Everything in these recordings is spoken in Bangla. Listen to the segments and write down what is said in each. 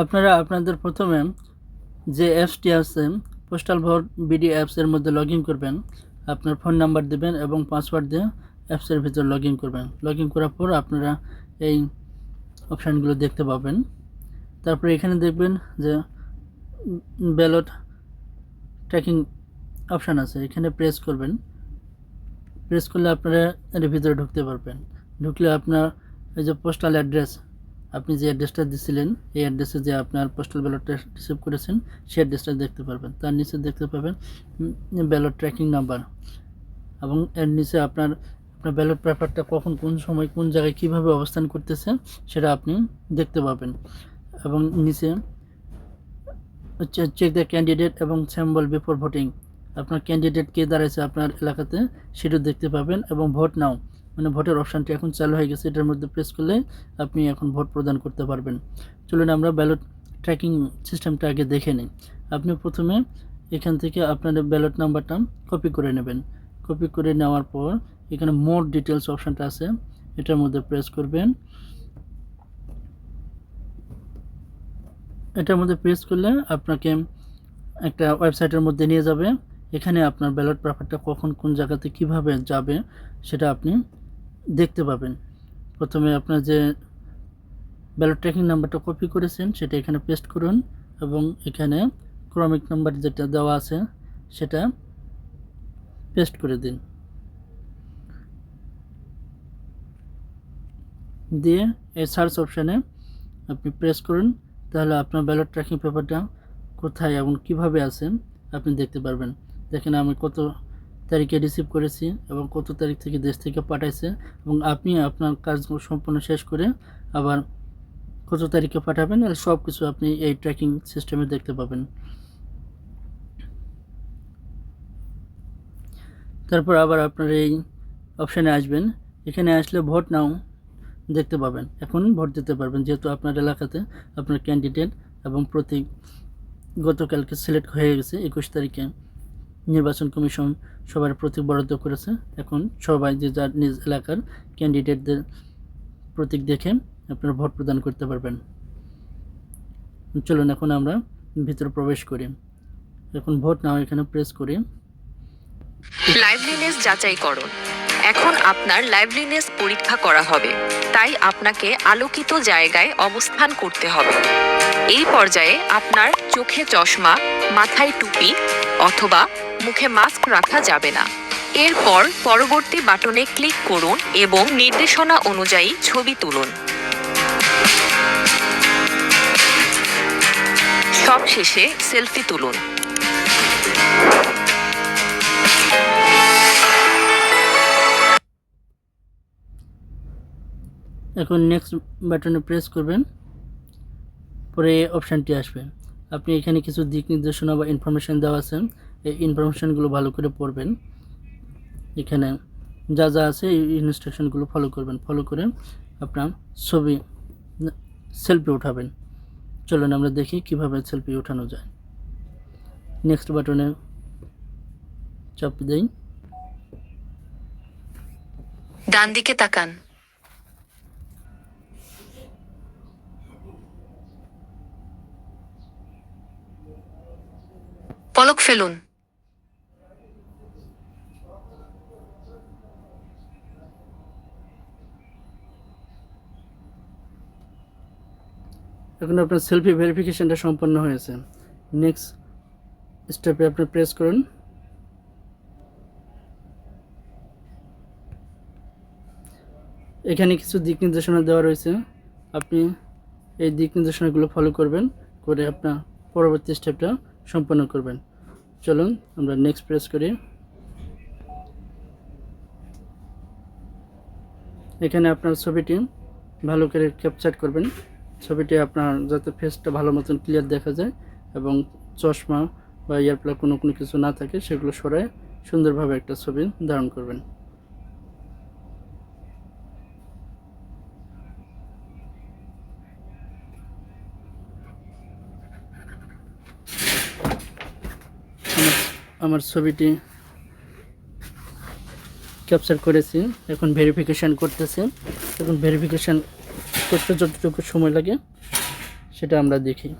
আপনারা আপনাদের প্রথমে যে অ্যাপসটি আছে পোস্টাল ভোট বিডি অ্যাপসের মধ্যে লগ করবেন। আপনার ফোন নাম্বার দেবেন এবং পাসওয়ার্ড দিয়ে অ্যাপসের ভিতর লগ করবেন। লগ করার পর আপনারা এই অপশানগুলো দেখতে পাবেন। তারপরে এখানে দেখবেন যে ব্যালট ট্র্যাকিং অপশান আছে। এখানে প্রেস করবেন। প্রেস করলে আপনারা এর ভিতরে ঢুকতে পারবেন। ঢুকলে আপনার এই যে পোস্টাল অ্যাড্রেস আপনি যে অ্যাড্রেসটা দিছিলেন, এই অ্যাড্রেসে যে আপনার পোস্টাল ব্যালটটা রিসিভ করেছেন সেই অ্যাড্রেসটা দেখতে পারবেন। তার নিচে দেখতে পাবেন ব্যালট ট্র্যাকিং নাম্বার এবং এর নিচে আপনার আপনার ব্যালট পেপারটা কখন, কোন সময়, কোন জায়গায় কীভাবে অবস্থান করতেছে, সেটা আপনি দেখতে পাবেন। এবং নিচে চেক দ্য ক্যান্ডিডেট এবং স্যাম্বল বিফোর ভোটিং আপনার ক্যান্ডিডেট কে দাঁড়াইছে আপনার এলাকাতে, সেটা দেখতে পাবেন এবং ভোট নাও মানে ভোটের অপশানটি এখন চালু হয়ে গেছে, এটার মধ্যে প্রেস করলে আপনি এখন ভোট প্রদান করতে পারবেন। চলুন আমরা ব্যালট ট্র্যাকিং সিস্টেমটা আগে দেখে নিই। আপনি প্রথমে এখান থেকে আপনার ব্যালট নাম্বারটা কপি করে নেবেন। কপি করে নেওয়ার পর এখানে মোর ডিটেলস অপশানটা আছে, এটার মধ্যে প্রেস করবেন। এটার মধ্যে প্রেস করলে আপনাকে একটা ওয়েবসাইটের মধ্যে নিয়ে যাবে। এখানে আপনার ব্যালট পেপারটা কখন কোন জায়গাতে কীভাবে যাবে, সেটা আপনি দেখতে পাবেন। প্রথমে আপনার যে ব্যালট ট্র্যাকিং নাম্বারটা কপি করেছেন, সেটা এখানে পেস্ট করুন এবং এখানে ক্রমিক নাম্বার যেটা দেওয়া আছে, সেটা পেস্ট করে দিন। দিয়ে এই সার্চ অপশানে আপনি প্রেস করুন, তাহলে আপনার ব্যালট ট্র্যাকিং পেপারটা কোথায় এবং কীভাবে আছে, আপনি দেখতে পারবেন। দেখেন আমি কত তারিখে রিসিভ করেছি এবং কত তারিখ থেকে দেশ থেকে পাঠাইছে এবং আপনি আপনার কাজ সম্পূর্ণ শেষ করে আবার কত তারিখে পাঠাবেন সব কিছু আপনি এই ট্র্যাকিং সিস্টেমে দেখতে পাবেন। তারপর আবার আপনার এই অপশানে আসবেন। এখানে আসলে ভোট নাও দেখতে পাবেন। এখন ভোট দিতে পারবেন, যেহেতু আপনার এলাকাতে আপনার ক্যান্ডিডেট এবং প্রতীক গতকালকে সিলেক্ট হয়ে গেছে একুশ তারিখে। নির্বাচন কমিশন সবার প্রতীক বরাদ্দ করেছে। এখন সবাই যে যার নিজ এলাকার ক্যান্ডিডেটদের প্রতীক দেখে আপনারা ভোট প্রদান করতে পারবেন। চলুন এখন আমরা ভিতরে প্রবেশ করি। এখন ভোট নাও এখানে প্রেস করি। লাইভলিনেস যাচাইকরণ। এখন আপনার লাইভলিনেস পরীক্ষা করা হবে। তাই আপনাকে আলোকিত জায়গায় অবস্থান করতে হবে। এই পর্যায়ে আপনার চোখে চশমা, মাথায় টুপি অথবা মুখে মাস্ক রাখা যাবে না। এরপর পরবর্তী বাটনে ক্লিক করুন এবং নির্দেশনা অনুযায়ী ছবি তুলুন। সবশেষে সেলফি তুলুন। এখন নেক্সট বাটনে প্রেস করবেন। পরে অপশানটি আসবে। আপনি এখানে কিছু দিক নির্দেশনা বা ইনফরমেশান দেওয়া আছে। এই ইনফরমেশানগুলো ভালো করে পড়বেন। এখানে যা যা আছে এই ইনস্ট্রাকশনগুলো ফলো করবেন। ফলো করে আপনার ছবি সেলফি উঠাবেন। চলুন আমরা দেখি কীভাবে সেলফি উঠানো যায়। নেক্সট বাটনে চাপ দেই। ডান দিকে তাকান। পলক ফেলুন। এখন আপনার সেলফি ভেরিফিকেশনটা সম্পন্ন হয়েছে। নেক্সট স্টেপে আপনি প্রেস করুন। এখানে কিছু দিক নির্দেশনা দেওয়া রয়েছে। আপনি এই দিক নির্দেশনাগুলো ফলো করবেন, করে আপনার পরবর্তী স্টেপটা সম্পন্ন করবেন। চলুন আমরা নেক্সট প্রেস করি। এখানে আপনার ছবিটি ভালো করে ক্যাপচার করবেন। ছবিটি আপনার যাতে ফেসটা ভালো মতন ক্লিয়ার দেখা যায় এবং চশমা বা ইয়ার প্লাগ কোনো কোনো কিছু না থাকে, সেগুলো সরায় সুন্দরভাবে একটা ছবি ধারণ করবেন। আমার ছবিটি ক্যাপচার করেছি, এখন ভেরিফিকেশান করতেছে। এখন ভেরিফিকেশান করতে যতটুকু সময় লাগে, সেটা আমরা দেখি।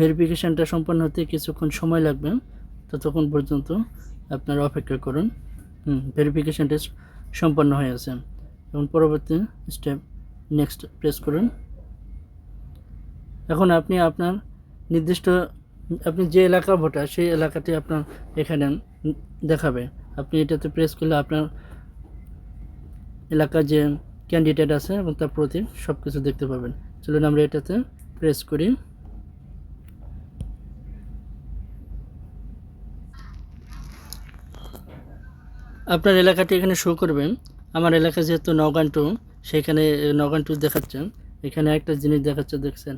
ভেরিফিকেশানটা সম্পন্ন হতে কিছুক্ষণ সময় লাগবে, ততক্ষণ পর্যন্ত আপনারা অপেক্ষা করুন। হুম ভেরিফিকেশানটা সম্পন্ন হয়ে আছে। এবং পরবর্তী স্টেপ নেক্সট প্রেস করুন। এখন আপনি আপনার নির্দিষ্ট, আপনি যে এলাকা ভোটার, সেই এলাকাটি আপনার এখানে দেখাবে। আপনি এটাতে প্রেস করলে আপনার এলাকার যে ক্যান্ডিডেট আছে এবং তার প্রতি সব কিছু দেখতে পাবেন। চলুন আমরা এটাতে প্রেস করি। আপনার এলাকাটি এখানে শো করবে। আমার এলাকা যেহেতু নগান টু, সেখানে নগান টু দেখাচ্ছে এখানে একটা জিনিস দেখাচ্ছে, দেখছেন?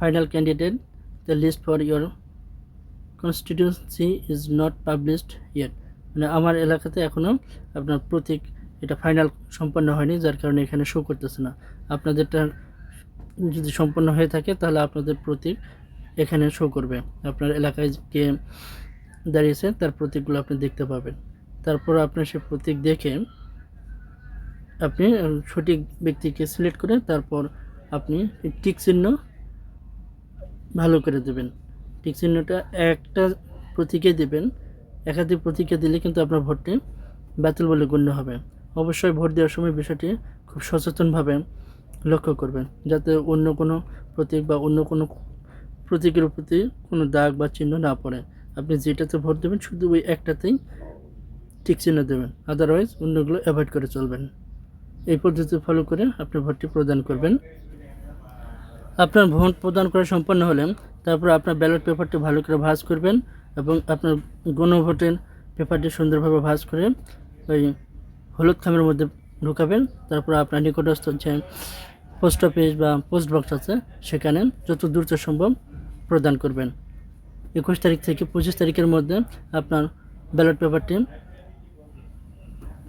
Final candidate the list for your constituency is not published yet মানে আমার এলাকাতে এখনও আপনার প্রতীক এটা ফাইনাল সম্পন্ন হয়নি, যার কারণে এখানে শো করতেছে না। আপনাদেরটা যদি সম্পন্ন হয়ে থাকে, তাহলে আপনাদের প্রতীক এখানে শো করবে। আপনার এলাকায় কে দাঁড়িয়েছে, তার প্রতীকগুলো আপনি দেখতে পাবেন। তারপর আপনার সে প্রতীক দেখে আপনি সঠিক ব্যক্তিকে সিলেক্ট করে তারপর আপনি টিক চিহ্ন ভালো করে দেবেন। টিক চিহ্নটা একটা প্রতীকে দেবেন। একাধিক প্রতীকে দিলে কিন্তু আপনার ভোটটি বাতিল বলে গণ্য হবে। অবশ্যই ভোট দেওয়ার সময় বিষয়টি খুব সচেতনভাবে লক্ষ্য করবেন, যাতে অন্য কোনো প্রতীক বা অন্য কোনো প্রতীকের প্রতি কোনো দাগ বা চিহ্ন না পড়ে। আপনি যেটাতে ভোট দেবেন, শুধু ওই একটাতেই টিক চিহ্ন দেবেন আদারওয়াইজ অন্যগুলো অ্যাভয়েড করে চলবেন। এই পদ্ধতি ফলো করে আপনি ভোটটি প্রদান করবেন। আপনার ভোট প্রদান করা সম্পন্ন হলে তারপর আপনার ব্যালট পেপারটি ভালো করে ভাঁজ করবেন এবং আপনার গণভোটের পেপারটি সুন্দরভাবে ভাঁজ করে ওই হলুদ খামের মধ্যে ঢুকাবেন। তারপর আপনার নিকটস্থ যে পোস্ট অফিস বা পোস্ট বক্স আছে, সেখানে যত দ্রুত সম্ভব প্রদান করবেন। একুশ তারিখ থেকে পঁচিশ তারিখের মধ্যে আপনার ব্যালট পেপারটি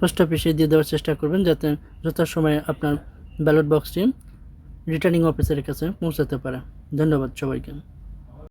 পোস্ট অফিসে দিয়ে দেওয়ার চেষ্টা করবেন যাতে যথাসময়ে আপনার ব্যালট বক্সটি রিটার্নিং অফিসারের কাছে পৌঁছাতে পারে। ধন্যবাদ সবাইকে।